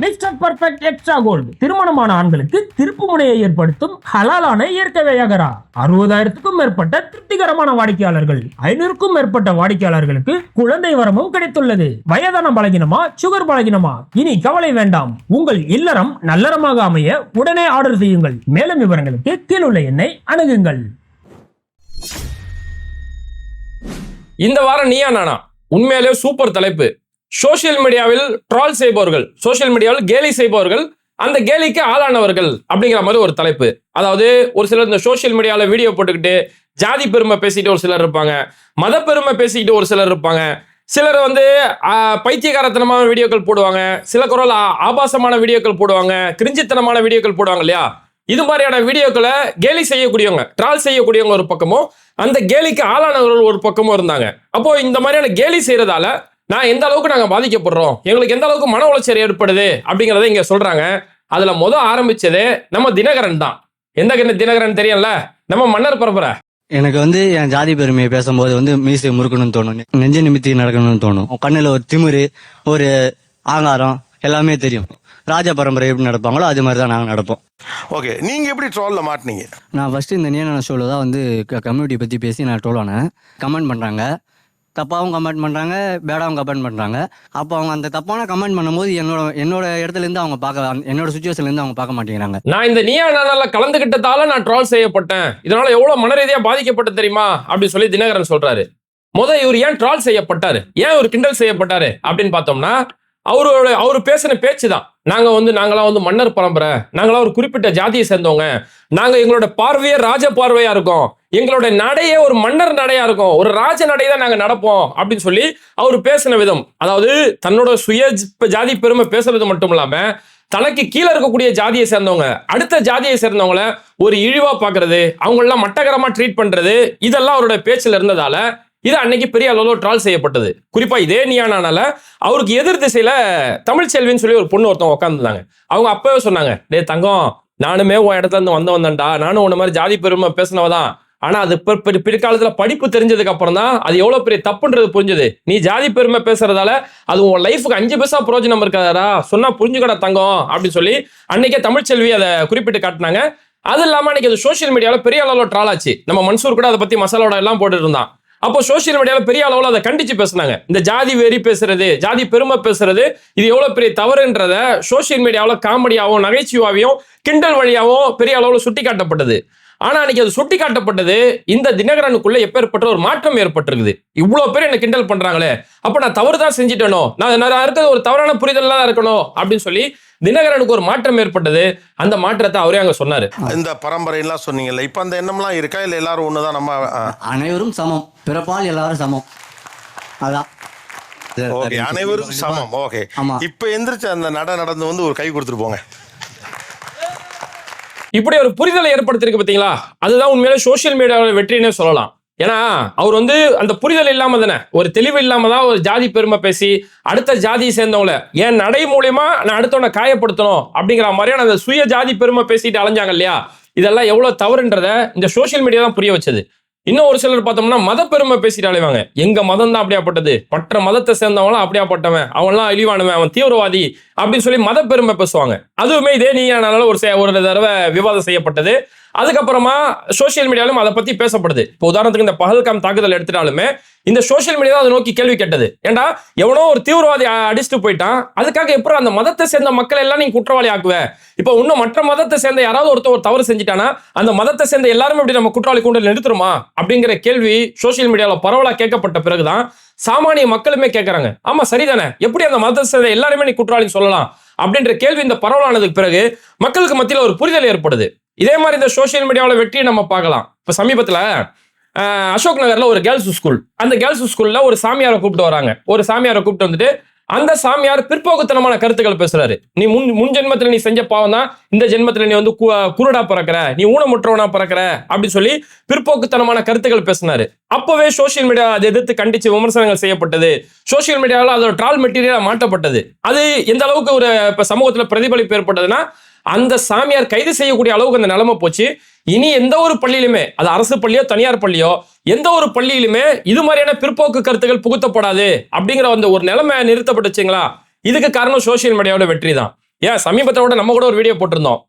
Mister perfect extra gold திருமணமான ஆண்களுக்கு திருப்பு முனையை ஏற்படுத்தும் ஹலாலான இயற்கை வேகரா அறுபதாயிரத்துக்கும் மேற்பட்ட திருப்திகரமான வாடிக்கையாளர்கள். ஐநூறுக்கும் மேற்பட்ட வாடிக்கையாளர்களுக்கு குழந்தை வரமும் கிடைத்துள்ளது. வயதான பலகினமா சுகர் பலகினமா? இனி கவலை வேண்டாம். உங்கள் இல்லறம் நல்லறமாக அமைய உடனே ஆர்டர் செய்யுங்கள். மேலும் விவரங்களுக்கு கீழுள்ள எண்ணை அணுகுங்கள். இந்த வாரம் நீயா நானா? உண்மையிலேயே சூப்பர் தலைப்பு. சோஷியல் மீடியாவில் ட்ரால் செய்பவர்கள் சோஷியல் மீடியாவில் கேலி செய்பவர்கள் அந்த கேலிக்கு ஆளானவர்கள் அப்படிங்கிற மாதிரி ஒரு தலைப்பு. அதாவது ஒரு சிலர் இந்த சோஷியல் மீடியாவில் வீடியோ போட்டுக்கிட்டு ஜாதி பெருமை பேசிட்டு ஒரு சிலர் இருப்பாங்க மத பெருமை பேசிக்கிட்டு ஒரு சிலர் இருப்பாங்க. சிலர் வந்து பைத்தியகாரத்தனமான பைத்தியக்காரத்தனமான வீடியோக்கள் போடுவாங்க சில குரல் ஆபாசமான வீடியோக்கள் போடுவாங்க கிரிஞ்சித்தனமான வீடியோக்கள் போடுவாங்க இல்லையா? இது மாதிரியான வீடியோக்களை கேலி செய்யக்கூடியவங்க ட்ரால் செய்யக்கூடியவங்க ஒரு பக்கமும் அந்த கேலிக்கு ஆளானவர்கள் ஒரு பக்கமும் இருந்தாங்க. அப்போ இந்த மாதிரியான கேலி செய்யறதால நான் எந்த அளவுக்கு நாங்க பாதிக்கப்படுறோம்? எங்களுக்கு எந்த அளவுக்கு மன உளைச்சல் ஏற்படுது? அப்படிங்கறத இங்க சொல்றாங்க. அதுல முத ஆரம்பிச்சதே நம்ம தினகரன் தான். எந்த கிண- தினகரன் தெரியல நம்ம மன்னர் பரம்பரை. எனக்கு வந்து என் ஜாதி பெருமையை பேசும்போது வந்து மீசை முறுக்கணும்னு தோணும். நெஞ்ச நிமித்தி நடக்கணும்னு தோணும். கண்ணுல ஒரு திமிரு ஒரு ஆங்காரம் எல்லாமே தெரியும். ராஜ பரம்பரை எப்படி நடப்பாங்களோ அது மாதிரி தான் நாங்கள் நடப்போம். ஓகே நீங்க எப்படி ட்ரோல்ல மாட்டினீங்க? நான் ஃபர்ஸ்ட் இந்த நியன ஷோவில் தான் வந்து கம்யூனிட்டி பற்றி பேசி நான் ட்ரோல் ஆனேன். கமெண்ட் பண்ணுறாங்க தப்பாகவும் கமெண்ட் பண்ணுறாங்க பேடாகவும் கமெண்ட் பண்ணுறாங்க அப்போ அவங்க அந்த தப்பான கமெண்ட் பண்ணும்போது என்னோட என்னோட இடத்துலேருந்து அவங்க பார்க்க என்னோட சுச்சுவேஷன்லேருந்து அவங்க பார்க்க மாட்டேங்கிறாங்க. நான் இந்த நீயா நானால கலந்துகிட்டதால நான் ட்ரால் செய்யப்பட்டேன். இதனால் எவ்வளோ மனரீதியாக பாதிக்கப்பட்டு தெரியுமா? அப்படின்னு சொல்லி தினகரன் சொல்கிறாரு முத இவர் ஏன் ட்ரால் செய்யப்பட்டார்? ஏன் இவர் கிண்டல் செய்யப்பட்டார்? அப்படின்னு பார்த்தோம்னா அவரோட அவர் பேசின பேச்சு தான் நாங்கள் வந்து நாங்களாம் வந்து மன்னர் பரம்பரை. நாங்களாம் ஒரு குறிப்பிட்ட ஜாதியை சேர்ந்தவங்க. நாங்க எங்களோட பார்வையே ராஜ பார்வையா இருக்கும். எங்களோட நடையே ஒரு மன்னர் நடையா இருக்கும். ஒரு ராஜ நடை தான் நாங்க நடப்போம் அப்படின்னு சொல்லி அவர் பேசின விதம். அதாவது தன்னோட சுய ஜாதி பெருமை பேசுறது மட்டும் இல்லாம தனக்கு கீழே இருக்கக்கூடிய ஜாதியை சேர்ந்தவங்க அடுத்த ஜாதியை சேர்ந்தவங்கள ஒரு இழிவா பாக்குறது அவங்களெல்லாம் மட்டகரமா ட்ரீட் பண்றது இதெல்லாம் அவரோட பேச்சில் இருந்ததால இது அன்னைக்கு பெரிய அளவில் ட்ரால் செய்யப்பட்டது. குறிப்பா இதே நியானால அவருக்கு எதிர் திசையில தமிழ் செல்வின்னு சொல்லி ஒரு பொண்ணு ஒருத்தவங்க உட்காந்துருந்தாங்க அவங்க அப்பவே சொன்னாங்க டே தங்கம் நானுமே உன் இடத்துல இருந்து வந்த வந்தேன்டா. நானும் உன்ன மாதிரி ஜாதி பெருமை பேசினவதான் ஆனா அது பிற்காலத்துல படிப்பு தெரிஞ்சதுக்கு அப்புறம் தான் அது எவ்வளவு பெரிய தப்புன்றது புரிஞ்சது. நீ ஜாதி பெருமை பேசுறதால அது உன் லைஃபுக்கு அஞ்சு பைசா பிரயோஜனம் இருக்காதா சொன்னா புரிஞ்சுக்கடா தங்கம் அப்படின்னு சொல்லி அன்னைக்கே தமிழ்ச்செல்வி அதை குறிப்பிட்டு காட்டினாங்க. அது இல்லாம அன்னைக்கு அது சோஷியல் மீடியால பெரிய அளவுல ட்ரால் ஆச்சு. நம்ம மன்சூர் கூட அதை பத்தி மசாலோட எல்லாம் போட்டுட்டு இருந்தான். அப்போ சோஷியல் மீடியாவில் பெரிய அளவில் அதை கண்டிச்சு பேசுனாங்க. இந்த ஜாதி வெறி பேசுறது ஜாதி பெருமை பேசுறது இது எவ்வளோ பெரிய தவறுன்றத சோஷியல் மீடியாவில் காமெடியாகவும் நகைச்சுவாவையும் கிண்டல் வழியாகவும் பெரிய அளவில் சுட்டி காட்டப்பட்டது ஆனால் அன்னைக்கு அது சுட்டி காட்டப்பட்டது இந்த தினகரனுக்குள்ள எப்பேற்பட்ட ஒரு மாற்றம் ஏற்பட்டிருக்குது. இவ்வளோ பேர் என்ன கிண்டல் பண்ணுறாங்களே அப்போ நான் தவறு தான் செஞ்சுட்டேனோ? நான் நான் இருக்கிறது ஒரு தவறான புரிதலாக தான் இருக்கணும் அப்படின்னு சொல்லி தினகரனுக்கு ஒரு மாற்றம் ஏற்பட்டது. அந்த மாற்றத்தை அவரே அங்க சொன்னாரு. இந்த பரம்பரைலாம் சொன்னீங்கல்ல இப்ப அந்த எண்ணம்லாம் இருக்கா? இல்ல எல்லாரும் ஒண்ணுதான் நம்ம அனைவரும் சமம். பிறப்பால் எல்லாரும் சமம். அதான். ஓகே அனைவரும் சமம். ஓகே. இப்ப எந்திரிச்சு அந்த நட நடந்து வந்து ஒரு கை கொடுத்துட்டு போங்க. இப்படி ஒரு புரிதலை ஏற்படுத்திருக்கு பார்த்தீங்களா அதுதான் உண்மையிலே சோஷியல் மீடியாவோட வெற்றினே சொல்லலாம். ஏன்னா அவர் வந்து அந்த புரிதல் இல்லாம தானே? ஒரு தெளிவு இல்லாம தான் ஒரு ஜாதி பெருமை பேசி அடுத்த ஜாதியை சேர்ந்தவங்கள என் நடை மூலியமா நான் அடுத்தவனை காயப்படுத்தணும் அப்படிங்கிற மாதிரியான அந்த சுய ஜாதி பெருமை பேசிட்டு அலைஞ்சாங்க இல்லையா? இதெல்லாம் எவ்வளவு தவறுன்றத இந்த சோஷியல் மீடியா தான் புரிய வச்சது. இன்னும் ஒரு சிலர் பார்த்தோம்னா மத பெருமை பேசிட்டு அலைவாங்க. எங்க மதம் தான் அப்படியாப்பட்டது? மற்ற மதத்தை சேர்ந்தவங்களாம் அப்படியாப்பட்டவன். அவன்லாம் இழிவானவன். அவன் தீவிரவாதி. அப்படின்னு சொல்லி மத பெருமை பேசுவாங்க. அதுவுமே இதே நீயானால ஒரு ஒரு தடவை விவாதம் செய்யப்பட்டது. அதுக்கப்புறமா சோஷியல் மீடியாலும் அதை பத்தி பேசப்படுது. இப்போ உதாரணத்துக்கு இந்த பகல்காம் தாக்குதல் எடுத்துட்டாலுமே இந்த சோஷியல் மீடியா தான் அதை நோக்கி கேள்வி கேட்டது. ஏன்டா எவனோ ஒரு தீவிரவாதி அடிச்சுட்டு போயிட்டான். அதுக்காக எப்படி அந்த மதத்தை சேர்ந்த மக்கள் எல்லாம் நீ குற்றவாளி ஆக்குவ? இப்போ இன்னும் மற்ற மதத்தை சேர்ந்த யாராவது ஒருத்தர் ஒரு தவறு செஞ்சுட்டானா அந்த மதத்தை சேர்ந்த எல்லாருமே இப்படி நம்ம குற்றவாளி கூண்டல் நிறுத்துருமா அப்படிங்கிற கேள்வி சோஷியல் மீடியாவில் பரவலாக கேட்கப்பட்ட பிறகுதான் சாமானிய மக்களுமே கேட்கறாங்க ஆமா சரிதானே? எப்படி அந்த மதத்தை சேர்ந்த எல்லாருமே நீ குற்றவாளின்னு சொல்லலாம்? அப்படின்ற கேள்வி இந்த பரவலானதுக்கு பிறகு மக்களுக்கு மத்தியில் ஒரு புரிதல் ஏற்படுது. இதே மாதிரி இந்த சோஷியல் மீடியாவில் வெற்றியை நம்ம பார்க்கலாம். இப்போ சமீபத்தில் அசோக் நகரில் ஒரு கேர்ள்ஸ் ஸ்கூல் அந்த கேர்ள்ஸ் ஸ்கூலில் ஒரு சாமியாரை கூப்பிட்டு வராங்க. ஒரு சாமியாரை கூப்பிட்டு வந்துட்டு அந்த சாமியார் பிற்போக்குத்தனமான கருத்துக்கள் பேசுறாரு. நீ முன் முன் ஜென்மத்துல நீ செஞ்ச பாவம் தான் இந்த ஜென்மத்துல நீ வந்து கு- குருடா பிறக்கிற நீ ஊனமுற்றவனா பிறக்கிற அப்படின்னு சொல்லி பிற்போக்குத்தனமான கருத்துக்கள் பேசினாரு. அப்பவே சோஷியல் மீடியா அதை எதிர்த்து கண்டிச்சு விமர்சனங்கள் செய்யப்பட்டது. சோஷியல் மீடியாவில் அதோட ட்ரால் மெட்டீரியலா மாட்டப்பட்டது அது எந்த அளவுக்கு ஒரு இப்போ சமூகத்தில் பிரதிபலிப்பு ஏற்பட்டதுன்னா அந்த சாமியார் கைது செய்யக்கூடிய அளவுக்கு அந்த நிலைமை போச்சு. இனி எந்த ஒரு பள்ளியிலுமே அது அரசு பள்ளியோ தனியார் பள்ளியோ எந்த ஒரு பள்ளியிலுமே இது மாதிரியான பிற்போக்கு கருத்துக்கள் புகுத்தப்படாது அப்படிங்கிற அந்த ஒரு நிலைமை நிறுத்தப்பட்டுச்சுங்களா? இதுக்கு காரணம் சோஷியல் மீடியாவோட வெற்றி தான். ஏன்? சமீபத்தை விட நம்ம கூட ஒரு வீடியோ போட்டிருந்தோம்.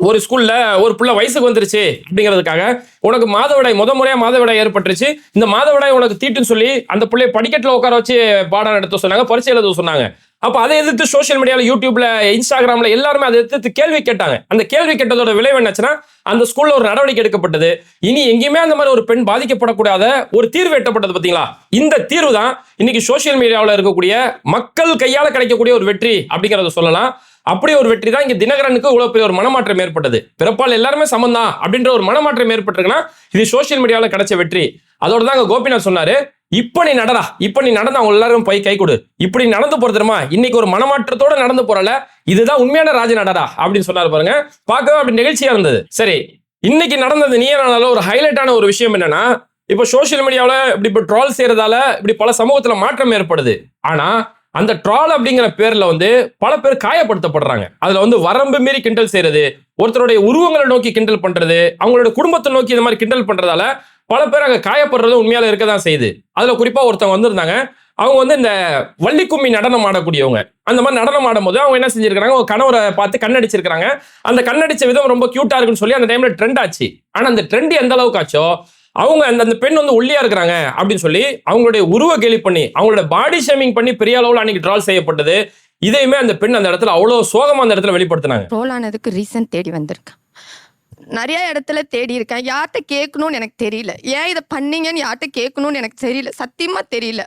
ஒரு ஸ்கூல்ல ஒரு புள்ள வயசுக்கு வந்துருச்சு அப்படிங்கிறதுக்காக உனக்கு மாதவிடாய் முத முறையா மாதவிடாய் ஏற்பட்டுருச்சு. இந்த மாதவிடாய் உனக்கு தீட்டுன்னு சொல்லி அந்த பிள்ளைய படிக்கட்டுல உட்கார வச்சு பாடம் நடத்த சொன்னாங்க பரிசு எழுத சொன்னாங்க. அப்போ அதை எதிர்த்து சோஷியல் மீடியாவில் யூடியூப்ல இன்ஸ்டாகிராம்ல எல்லாருமே அதை எதிர்த்து கேள்வி கேட்டாங்க. அந்த கேள்வி கேட்டதோட விளைவு என்னாச்சுன்னா அந்த ஸ்கூல்ல ஒரு நடவடிக்கை எடுக்கப்பட்டது. இனி எங்கேயுமே அந்த மாதிரி ஒரு பெண் பாதிக்கப்படக்கூடாத ஒரு தீர்வு எட்டப்பட்டது பார்த்தீங்களா? இந்த தீர்வு தான் இன்னைக்கு சோஷியல் மீடியாவில் இருக்கக்கூடிய மக்கள் கையால் கிடைக்கக்கூடிய ஒரு வெற்றி அப்படிங்கிறத சொல்லலாம். அப்படி ஒரு வெற்றி தான் இங்க தினகரனுக்கு இவ்வளவு பெரிய ஒரு மனமாற்றம் ஏற்பட்டது. பிறப்பால் எல்லாருமே சமந்தான் அப்படின்ற ஒரு மனமாற்றம் ஏற்பட்டிருக்குன்னா இது சோஷியல் மீடியாவில் கிடைச்ச வெற்றி. அதோட தான் கோபிநாத் சொன்னாரு இப்ப நீ நடடா இப்ப நீ நடந்து அவங்க எல்லாரும் போய் கை கொடு. இப்படி நடந்து போறது தெரியுமா? இன்னைக்கு ஒரு மனமாற்றத்தோட நடந்து போறல இதுதான் உண்மையான ராஜ நடடா அப்படின்னு சொன்னாரு பாருங்க. பார்க்கவே அப்படி நிகழ்ச்சியா இருந்தது. சரி இன்னைக்கு நடந்தது நீ நாளால ஒரு ஹைலைட்டான ஒரு விஷயம் என்னன்னா இப்ப சோஷியல் மீடியாவில் இப்படி இப்போ ட்ரால் செய்யறதால இப்படி பல சமூகத்துல மாற்றம் ஏற்படுது. ஆனா அந்த ட்ரால் அப்படிங்கிற பேர்ல வந்து பல பேர் காயப்படுத்தப்படுறாங்க. அதுல வந்து வரம்பு மீறி கிண்டல் செய்யறது ஒருத்தருடைய உருவங்களை நோக்கி கிண்டல் பண்றது அவங்களோட குடும்பத்தை நோக்கி இந்த மாதிரி கிண்டல் பண்றதால பல பேர் அங்கே காயப்படுறது உண்மையால இருக்க தான் செய்யுது. அதுல குறிப்பாக ஒருத்தவங்க வந்திருந்தாங்க. அவங்க வந்து இந்த வள்ளி கும்மி நடனம் ஆடக்கூடியவங்க. அந்த மாதிரி நடனம் ஆடும்போது அவங்க என்ன செஞ்சிருக்காங்க ஒரு கணவரை பார்த்து கண்ணடிச்சிருக்காங்க அந்த கண்ணடிச்ச விதம் ரொம்ப கியூட்டா இருக்குன்னு சொல்லி அந்த டைம்ல ட்ரெண்ட் ஆச்சு. ஆனா அந்த ட்ரெண்ட் எந்த அளவுக்கு ஆச்சோ அவங்க அந்த அந்த பெண் வந்து ஒல்லியா இருக்கிறாங்க அப்படின்னு சொல்லி அவங்களுடைய உருவ கேலி பண்ணி அவங்களோட பாடி ஷேமிங் பண்ணி பெரிய அளவில் அன்னைக்கு ட்ரால் செய்யப்பட்டது. இதையுமே அந்த பெண் அந்த இடத்துல அவ்வளவு சோகமா அந்த இடத்துல வெளிப்படுத்தினாங்க. ட்ரோல் ஆனதுக்கு ரீசன் தேடி வந்திருக்கேன் நிறைய இடத்துல தேடி இருக்கேன். யார்கிட்ட கேட்கணும்னு எனக்கு தெரியல. ஏன் இதை பண்ணீங்கன்னு யார்கிட்ட கேட்கணும்னு எனக்கு தெரியல. சத்தியமா தெரியல.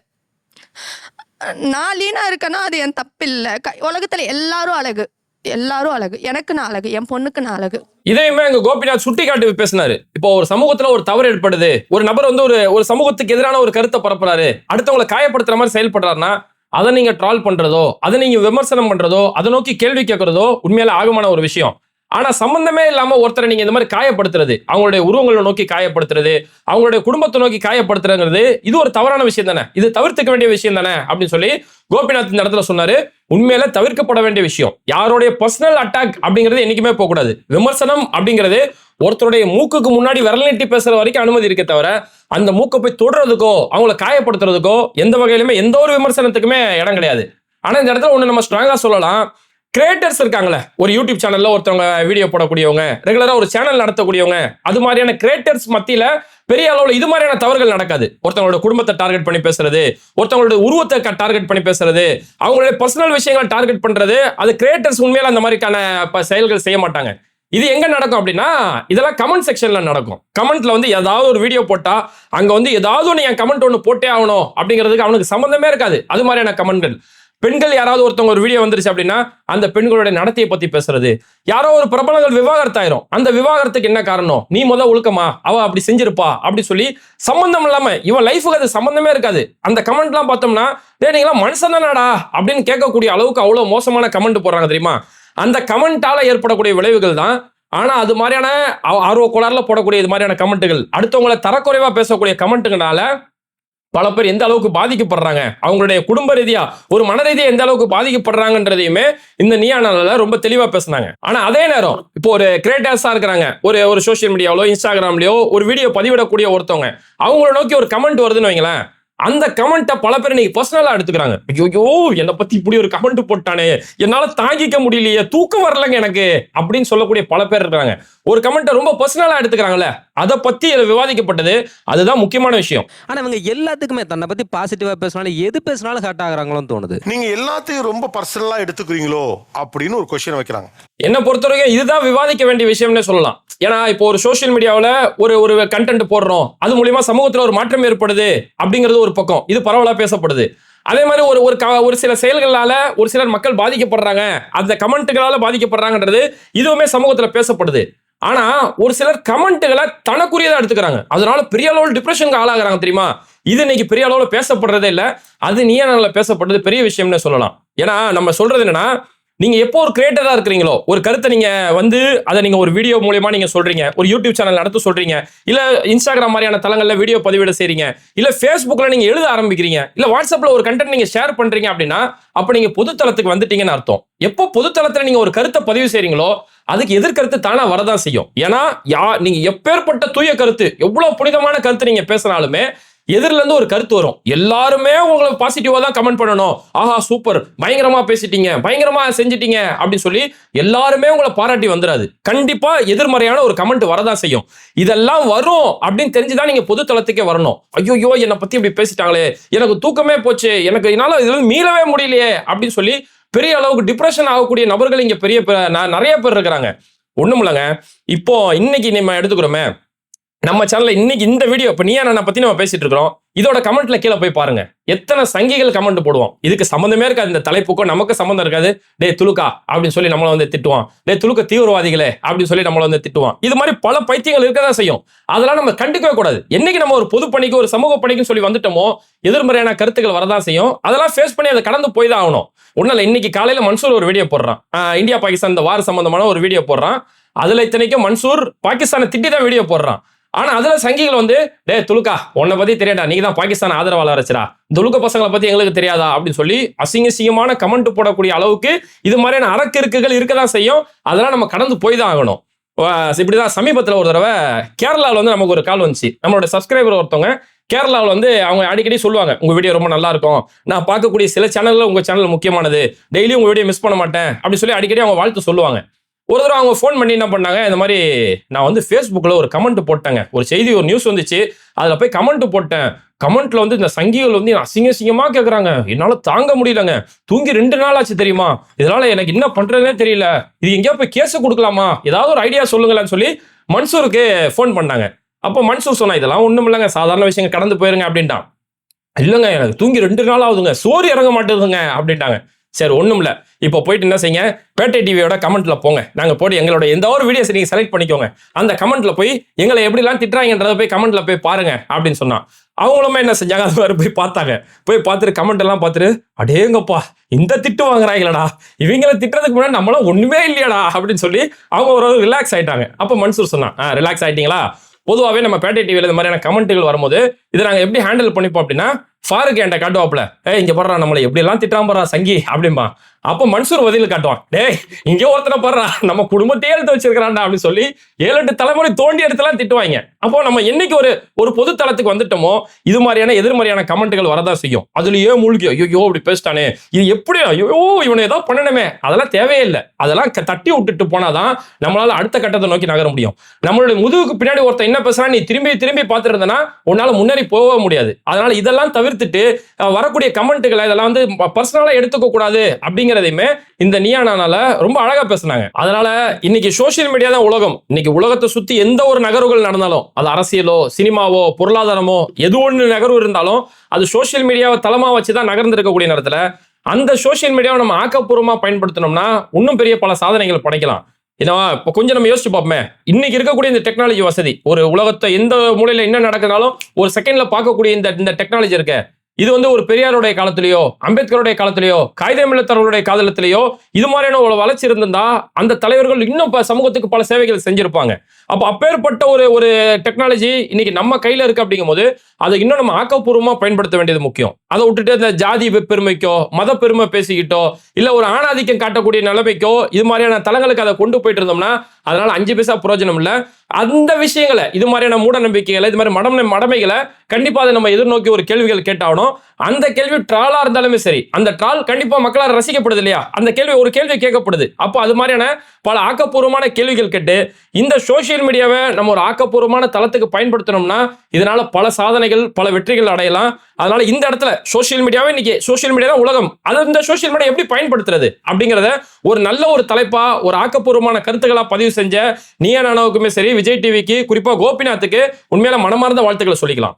நான் லீனா இருக்கேன்னா அது என் தப்பு இல்லை உலகத்துல எல்லாரும் அழகு. எல்லாரும் அழகு. எனக்கு நான் அழகு. என் பொண்ணுக்கு நான் அழகு. இதையுமே அங்க கோபிநாத் சுட்டி காட்டி பேசினாரு. இப்போ ஒரு சமூகத்துல ஒரு தவறு ஏற்படுது. ஒரு நபர் வந்து ஒரு ஒரு சமூகத்துக்கு எதிரான ஒரு கருத்தை பரப்புறாரு. அடுத்தவங்களை காயப்படுத்துற மாதிரி செயல்படுறாருன்னா அதை நீங்க ட்ரால் பண்றதோ அதை நீங்க விமர்சனம் பண்றதோ அதை நோக்கி கேள்வி கேட்கறதோ உண்மையில ஆகமான ஒரு விஷயம். ஆனா சம்பந்தமே இல்லாம ஒருத்தரை நீங்க இந்த மாதிரி காயப்படுத்துறது அவங்களுடைய உருவங்களை நோக்கி காயப்படுத்துறது அவங்களுடைய குடும்பத்தை நோக்கி காயப்படுத்துறங்கிறது இது ஒரு தவறான விஷயம் தானே? இது தவிர்த்துக்க வேண்டிய விஷயம் தானே? அப்படின்னு சொல்லி கோபிநாத் இந்த இடத்துல சொன்னாரு. உண்மையில தவிர்க்கப்பட வேண்டிய விஷயம். யாருடைய பர்சனல் அட்டாக் அப்படிங்கிறது என்னைக்குமே போகக்கூடாது. விமர்சனம் அப்படிங்கிறது ஒருத்தருடைய மூக்குக்கு முன்னாடி விரல் நீட்டி பேசுற வரைக்கும் அனுமதி இருக்க தவிர அந்த மூக்கை போய் தொடுறதுக்கோ அவங்கள காயப்படுத்துறதுக்கோ எந்த வகையிலுமே எந்த ஒரு விமர்சனத்துக்குமே இடம் கிடையாது. ஆனா இந்த இடத்துல ஒண்ணு நம்ம ஸ்ட்ராங்கா சொல்லலாம். கிரியேட்டர்ஸ் இருக்காங்களே. ஒரு யூடியூப் சேனல்ல ஒருத்தவங்க வீடியோ போடக்கூடியவங்க ரெகுலரா ஒரு சேனல் நடத்தக்கூடியவங்க அது மாதிரியான கிரியேட்டர்ஸ் மத்தியில பெரிய அளவுல இது மாதிரியான தவறுகள் நடக்காது. ஒருத்தவங்களோட குடும்பத்தை டார்கெட் பண்ணி பேசுறது ஒருத்தவங்களோட உருவத்தை டார்கெட் பண்ணி பேசுறது அவங்களுடைய பர்சனல் விஷயங்கள் டார்கெட் பண்றது அது கிரியேட்டர்ஸ் உண்மையில அந்த மாதிரிக்கான செயல்கள் செய்ய மாட்டாங்க. இது எங்க நடக்கும் அப்படின்னா இதெல்லாம் கமெண்ட் செக்ஷன்ல நடக்கும். கமெண்ட்ல வந்து ஏதாவது ஒரு வீடியோ போட்டா அங்க வந்து ஏதாவது ஒன்று என் கமெண்ட் ஒன்று போட்டே ஆகணும் அப்படிங்கிறதுக்கு அவனுக்கு சம்மந்தமே இருக்காது. அது மாதிரியான கமெண்ட்கள் பெண்கள் யாராவது ஒருத்தவங்க ஒரு வீடியோ வந்துருச்சு அப்படின்னா அந்த பெண்களுடைய நடத்தையை பத்தி பேசுறது. யாரோ ஒரு பிரபலங்கள் விவாகரத்தாயிரும். அந்த விவாகரத்துக்கு என்ன காரணம்? நீ முத ஒழுக்கமா? அவ அப்படி செஞ்சிருப்பா அப்படி சொல்லி சம்பந்தம் இல்லாம இவன் லைஃபுக்கு அது சம்பந்தமே இருக்காது. அந்த கமெண்ட்லாம் பார்த்தோம்னா டேய் நீங்களாம் மனுஷன் தானடா? அப்படின்னு கேட்கக்கூடிய அளவுக்கு அவ்வளவு மோசமான கமெண்ட் போடுறாங்க தெரியுமா? அந்த கமெண்டால ஏற்படக்கூடிய விளைவுகள் தான். ஆனா அது மாதிரியான ஆர்வ கோளாறுல போடக்கூடிய இது மாதிரியான கமெண்ட்டுகள் அடுத்தவங்களை தரக்குறைவா பேசக்கூடிய கமெண்ட்டுங்கனால பல பேர் எந்த அளவுக்கு பாதிக்கப்படுறாங்க? அவங்களுடைய குடும்ப ரீதியா ஒரு மன ரீதியா எந்த அளவுக்கு பாதிக்கப்படுறாங்கன்றதையுமே இந்த நியானால ரொம்ப தெளிவா பேசுனாங்க. ஆனா அதே நேரம் இப்போ ஒரு கிரியேட்டர்ஸா இருக்கிறாங்க. ஒரு ஒரு சோஷியல் மீடியாவிலோ இன்ஸ்டாகிராம்லயோ ஒரு வீடியோ பதிவிடக்கூடிய ஒருத்தவங்க. அவங்கள நோக்கி ஒரு கமெண்ட் வருதுன்னு வைங்களேன். அந்த கமெண்ட்டை பல பேர் இன்னைக்கு பர்சனலா எடுத்துக்கிறாங்க. ஐயோ என்னை பத்தி இப்படி ஒரு கமெண்ட் போட்டானே. என்னால தாங்கிக்க முடியலையே தூக்கம் வரலங்க எனக்கு அப்படின்னு சொல்லக்கூடிய பல பேர் இருக்காங்க ஒரு கமெண்ட்டை ரொம்ப பர்சனலா எடுத்துக்கிறாங்கல்ல அதை பத்தி இதுல விவாதிக்கப்பட்டது அதுதான் முக்கியமான விஷயம். ஆனா இவங்க எல்லாத்துக்குமே தன்னை பத்தி பாசிட்டிவா பேசினாலும் எது பேசினாலும் ஹர்ட் ஆகுறாங்களோன்னு தோணுது. நீங்க எல்லாத்தையும் ரொம்ப பர்சனலா எடுத்துக்கிறீங்களோ அப்படின்னு ஒரு கொஸ்டின் வைக்கிறாங்க. என்னை பொறுத்த வரைக்கும் இதுதான் விவாதிக்க வேண்டிய விஷயம்னே சொல்லலாம். ஏன்னா இப்போ ஒரு சோஷியல் மீடியாவில் ஒரு ஒரு கண்டென்ட் போடுறோம். அது மூலியமா சமூகத்தில் ஒரு மாற்றம் ஏற்படுது அப்படிங்கிறது ஒரு பக்கம். இது பரவலாக பேசப்படுது. அதே மாதிரி ஒரு ஒரு க- ஒரு சில செயல்களால ஒரு சிலர் மக்கள் பாதிக்கப்படுறாங்க. அந்த கமெண்ட்டுகளால பாதிக்கப்படுறாங்கன்றது இதுவுமே சமூகத்தில் பேசப்படுது. ஆனா ஒரு சிலர் கமெண்ட்டுகளை தனக்குரியதா எடுத்துக்கிறாங்க. அதனால பெரிய அளவில் டிப்ரெஷனுக்கு ஆளாகிறாங்க தெரியுமா? இது இன்னைக்கு பெரிய அளவில் பேசப்படுறதே இல்லை. அது நீ நல்லா பேசப்படுறது பெரிய விஷயம்னு சொல்லலாம். ஏன்னா நம்ம சொல்றது என்னன்னா நீங்க எப்போ ஒரு கிரியேட்டரா இருக்கிறீங்களோ ஒரு கருத்தை நீங்க வந்து அதை நீங்க ஒரு வீடியோ மூலியமா நீங்க சொல்றீங்க ஒரு யூடியூப் சேனல் நடத்த சொல்றீங்க இல்ல இன்ஸ்டாகிராம் மாதிரியான தளங்கள்ல வீடியோ பதிவிட செய்றீங்க இல்ல ஃபேஸ்புக்ல நீங்க எழுத ஆரம்பிக்கிறீங்க இல்ல வாட்ஸ்அப்ல ஒரு கண்டென்ட் நீங்க ஷேர் பண்றீங்க அப்படின்னா அப்ப நீங்க பொதுத்தளத்துக்கு வந்துட்டீங்கன்னு அர்த்தம். எப்போ பொதுத்தளத்துல நீங்க ஒரு கருத்தை பதிவு செய்றீங்களோ அதுக்கு எதிர்கருத்து தானா வரதான் செய்யும். ஏன்னா யா நீங்க எப்பேற்பட்ட தூய கருத்து எவ்வளவு புனிதமான கருத்து நீங்க பேசினாலுமே எதிரில இருந்து ஒரு கருத்து வரும். எல்லாருமே உங்களை பாசிட்டிவா தான் கமெண்ட் பண்ணணும். ஆஹா சூப்பர் பயங்கரமா பேசிட்டீங்க. பயங்கரமா செஞ்சிட்டீங்க. அப்படின்னு சொல்லி எல்லாருமே உங்களை பாராட்டி வந்துடாது கண்டிப்பா எதிர்மறையான ஒரு கமெண்ட் வரதான் செய்யும். இதெல்லாம் வரும் அப்படின்னு தெரிஞ்சுதான் நீங்க பொது தளத்துக்கே வரணும். ஐயோ என்னை பத்தி இப்படி பேசிட்டாங்களே. எனக்கு தூக்கமே போச்சு. எனக்கு என்னால இதுல மீளவே முடியலையே அப்படின்னு சொல்லி பெரிய அளவுக்கு டிப்ரெஷன் ஆகக்கூடிய நபர்கள் இங்க பெரிய நிறைய பேர் இருக்கிறாங்க. ஒண்ணும் இல்லைங்க. இப்போ இன்னைக்கு நம்ம எடுத்துக்கிறோமே. நம்ம சேனல்ல இன்னைக்கு இந்த வீடியோ இப்போ நீயா நான் பத்தி நம்ம பேசிட்டு இருக்கிறோம். இதோட கமெண்ட்ல கீழே போய் பாருங்க. எத்தனை சங்கிகள் கமெண்ட் போடுவோம்? இதுக்கு சம்மந்தமே இருக்காது. இந்த தலைப்புக்கும் நமக்கு சம்மந்தம் இருக்காது. டே துலுக்கா அப்படின்னு சொல்லி நம்மளை வந்து திட்டுவான். டே துலுக்க தீவிரவாதிகளே அப்படின்னு சொல்லி நம்மளை வந்து திட்டுவான். இது மாதிரி பல பைத்தியங்கள் இருக்கதான் செய்யும். அதெல்லாம் நம்ம கண்டுக்கவே கூடாது. என்னைக்கு நம்ம ஒரு பொது பணிக்கு ஒரு சமூக பணிக்குன்னு சொல்லி வந்துட்டோமோ எதிர்மறையான கருத்துக்கள் வரதான் செய்யும். அதெல்லாம் ஃபேஸ் பண்ணி அதை கடந்து போய் தான் ஆகணும். ஒன்றும் இன்னைக்கு காலையில மன்சூர் ஒரு வீடியோ போடுறான். இந்தியா பாகிஸ்தான் இந்த வார சம்பந்தமான ஒரு வீடியோ போடுறான். அதுல இத்தனைக்கும் மன்சூர் பாகிஸ்தானை திட்டி தான் வீடியோ போடுறான். ஆனா அதுல சங்கிகள் வந்து டே துலுக்கா உன்னை பத்தி தெரியாடா நீங்க தான் பாகிஸ்தான் ஆதரவாளர் வச்சுடா துலுக்க பசங்களை பத்தி எங்களுக்கு தெரியாதா? அப்படின்னு சொல்லி அசிங்க அசிங்கமான கமெண்ட் போடக்கூடிய அளவுக்கு இது மாதிரியான அறக்கிருக்குகள் இருக்கதான் செய்யும். அதெல்லாம் நம்ம கடந்து போய் தான் ஆகணும். இப்படிதான் சமீபத்துல ஒரு தடவை கேரளாவில் வந்து நமக்கு ஒரு கால் வந்துச்சு. நம்மளோட சப்ஸ்கிரைபர் ஒருத்தவங்க கேரளாவில் வந்து அவங்க அடிக்கடி சொல்லுவாங்க உங்க வீடியோ ரொம்ப நல்லா இருக்கும். நான் பார்க்கக்கூடிய சில சேனலில் உங்க சேனல் முக்கியமானது. டெய்லி உங்க வீடியோ மிஸ் பண்ண மாட்டேன். அப்படின்னு சொல்லி அடிக்கடி அவங்க வாழ்த்து சொல்லுவாங்க. ஒரு தடவை அவங்க ஃபோன் பண்ணி என்ன பண்ணாங்க? இந்த மாதிரி நான் வந்து ஃபேஸ்புக்கில் ஒரு கமெண்ட் போட்டேங்க. ஒரு செய்தி ஒரு நியூஸ் வந்துச்சு. அதில் போய் கமெண்ட் போட்டேன். கமெண்ட்ல வந்து இந்த சங்கிகள் வந்து அசிங்க அசிங்கமா கேட்குறாங்க என்னால் தாங்க முடியலங்க. தூங்கி ரெண்டு நாள் ஆச்சு தெரியுமா? இதனால எனக்கு என்ன பண்ணுறதுனே தெரியல. இது எங்கேயா போய் கேஸை கொடுக்கலாமா? ஏதாவது ஒரு ஐடியா சொல்லுங்களேன்னு சொல்லி மன்சூருக்கு ஃபோன் பண்ணாங்க. அப்போ மன்சூர் சொன்னா இதெல்லாம் ஒன்றும் இல்லைங்க. சாதாரண விஷயங்க கடந்து போயிருங்க அப்படின்ட்டான். இல்லைங்க எனக்கு தூங்கி ரெண்டு நாள் ஆகுதுங்க. சோறு இறங்க மாட்டேதுங்க அப்படின்ட்டாங்க. சரி ஒன்றும் இல்லை இப்போ போயிட்டு என்ன செய்யுங்க? பேட்டை டிவியோட கமெண்ட்ல போங்க. நாங்கள் போட்டு எங்களோட எந்த ஒரு வீடியோஸ் நீங்கள் செலக்ட் பண்ணிக்கோங்க. அந்த கமெண்ட்ல போய் எங்களை எப்படிலாம் திட்டுறாங்கன்றத போய் கமெண்ட்ல போய் பாருங்க அப்படின்னு சொன்னான். அவங்களுமே என்ன செஞ்சாங்க? அது மாதிரி போய் பார்த்தாங்க. போய் பார்த்துட்டு கமெண்ட் எல்லாம் பார்த்துட்டு அடேங்கப்பா இந்த திட்டு வாங்குறாங்களடா இவங்கள திட்டுறதுக்கு முன்னாடி நம்மளாம் ஒண்ணுமே இல்லையாடா அப்படின்னு சொல்லி அவங்க ஒரு ரிலாக்ஸ் ஆயிட்டாங்க. அப்போ மன்சூர் சொன்னான் ஆ ரிலாக்ஸ் ஆயிட்டீங்களா? பொதுவாகவே நம்ம பேட்டை டிவியில் இந்த மாதிரியான கமெண்ட்டுகள் வரும்போது இதை நாங்கள் எப்படி ஹேண்டில் பண்ணிப்போம் அப்படின்னா ஃபாருக்கு என்கிட்ட காட்டுவாப்ல ஏ இங்க போடுறா நம்மளை எப்படி எல்லாம் திட்டாம போறா சங்கி அப்படிம்பா. அப்போ மன்சூர் பதில் காட்டுவான் டேய் இங்கே ஒருத்தனை போடுறா நம்ம குடும்பத்தையே எடுத்து வச்சிருக்கிறான்டா அப்படின்னு சொல்லி ஏழு எட்டு தலைமுறை தோண்டி எடுத்துலாம் திட்டுவாங்க. அப்போ நம்ம என்னைக்கு ஒரு ஒரு பொது தளத்துக்கு வந்துட்டோமோ இது மாதிரியான எதிர்மறையான கமெண்ட்டுகள் வரதான் செய்யும். அதுலயே மூழ்கி ஐயோ இப்படி பேசிட்டானே இது எப்படி ஐயோ இவனை ஏதோ பண்ணணுமே அதெல்லாம் தேவையே இல்லை. அதெல்லாம் க- தட்டி விட்டுட்டு போனாதான் நம்மளால அடுத்த கட்டத்தை நோக்கி நகர முடியும். நம்மளுடைய முதுகுக்கு பின்னாடி ஒருத்தன் என்ன பேசுறான் நீ திரும்பி திரும்பி பார்த்துருந்தனா உன்னால முன்னேறி போக முடியாது. அதனால இதெல்லாம் தவிர்த்துட்டு வரக்கூடிய கமெண்ட்டுகளை இதெல்லாம் வந்து பர்சனலா எடுத்துக்க கூடாது அப்படிங்கிறதையுமே இந்த நியானால ரொம்ப அழகா பேசுனாங்க. அதனால இன்னைக்கு சோசியல் மீடியா தான் உலகம். இன்னைக்கு உலகத்தை சுத்தி எந்த ஒரு நகர்வுகள் நடந்தாலும் அது அரசியலோ சினிமாவோ பொருளாதாரமோ எது ஒன்று நகர்வு இருந்தாலும் அது சோசியல் மீடியாவை தளமா வச்சு தான் நகர்ந்திருக்கக்கூடிய நேரத்துல அந்த சோசியல் மீடியாவை நம்ம ஆக்கப்பூர்வமா பயன்படுத்தினோம்னா இன்னும் பெரிய பல சாதனைகள் படைக்கலாம். ஏன்னா இப்போ கொஞ்சம் நம்ம யோசிச்சு பார்ப்போமே. இன்னைக்கு இருக்கக்கூடிய இந்த டெக்னாலஜி வசதி ஒரு உலகத்தை எந்த மூலையில என்ன நடக்குதுனாலும் ஒரு செகண்ட்ல பார்க்கக்கூடிய இந்த இந்த டெக்னாலஜி இருக்க இது வந்து ஒரு பெரியாருடைய காலத்திலேயோ அம்பேத்கருடைய காலத்திலேயோ காகிதமில்லத்தவர்களுடைய காலத்திலேயோ இது மாதிரியான ஒரு வளர்ச்சி இருந்திருந்தா அந்த தலைவர்கள் இன்னும் இப்போ சமூகத்துக்கு பல சேவைகள் செஞ்சிருப்பாங்க. அப்போ அப்பேற்பட்ட ஒரு ஒரு டெக்னாலஜி இன்னைக்கு நம்ம கையில் இருக்கு அப்படிங்கும்போது அதை இன்னும் நம்ம ஆக்கப்பூர்வமாக பயன்படுத்த வேண்டியது முக்கியம். அதை விட்டுட்டு இந்த ஜாதி பெருமைக்கோ மத பெருமை பேசிக்கிட்டோ இல்லை ஒரு ஆணாதிக்கம் காட்டக்கூடிய நிலைமைக்கோ இது மாதிரியான தளங்களுக்கு அதை கொண்டு போயிட்டு இருந்தோம்னா அதனால அஞ்சு பைசா பிரயோஜனம் இல்லை. அந்த விஷயங்களை இது மாதிரியான மூட நம்பிக்கைகளை இது மாதிரி மடம் மடமைகளை கண்டிப்பா அதை நம்ம எதிர்நோக்கி ஒரு கேள்விகள் கேட்டாகணும். அந்த கேள்வி ட்ராலா இருந்தாலுமே சரி. அந்த ட்ரால் கண்டிப்பா மக்களால் ரசிக்கப்படுது இல்லையா? அந்த கேள்வி ஒரு கேள்வி கேட்கப்படுது. அப்போ அது மாதிரியான பல ஆக்கப்பூர்வமான கேள்விகள் கேட்டு இந்த சோஷியல் மீடியாவை நம்ம ஒரு ஆக்கப்பூர்வமான தளத்துக்கு பயன்படுத்தினோம்னா இதனால பல சாதனைகள் பல வெற்றிகள் அடையலாம். அதனால இந்த இடத்துல சோஷியல் மீடியாவே இன்னைக்கு சோஷியல் மீடியா தான் உலகம். அதை இந்த சோஷியல் மீடியா எப்படி பயன்படுத்துறது? அப்படிங்கிறத ஒரு நல்ல ஒரு தலைப்பா ஒரு ஆக்கப்பூர்வமான கருத்துக்களா பதிவு செஞ்ச நீயா நானாவுக்குமே சரி விஜய் டிவிக்கு குறிப்பா கோபிநாத்துக்கு உண்மையில மனமார்ந்த வாழ்த்துக்களை சொல்லிக்கலாம்.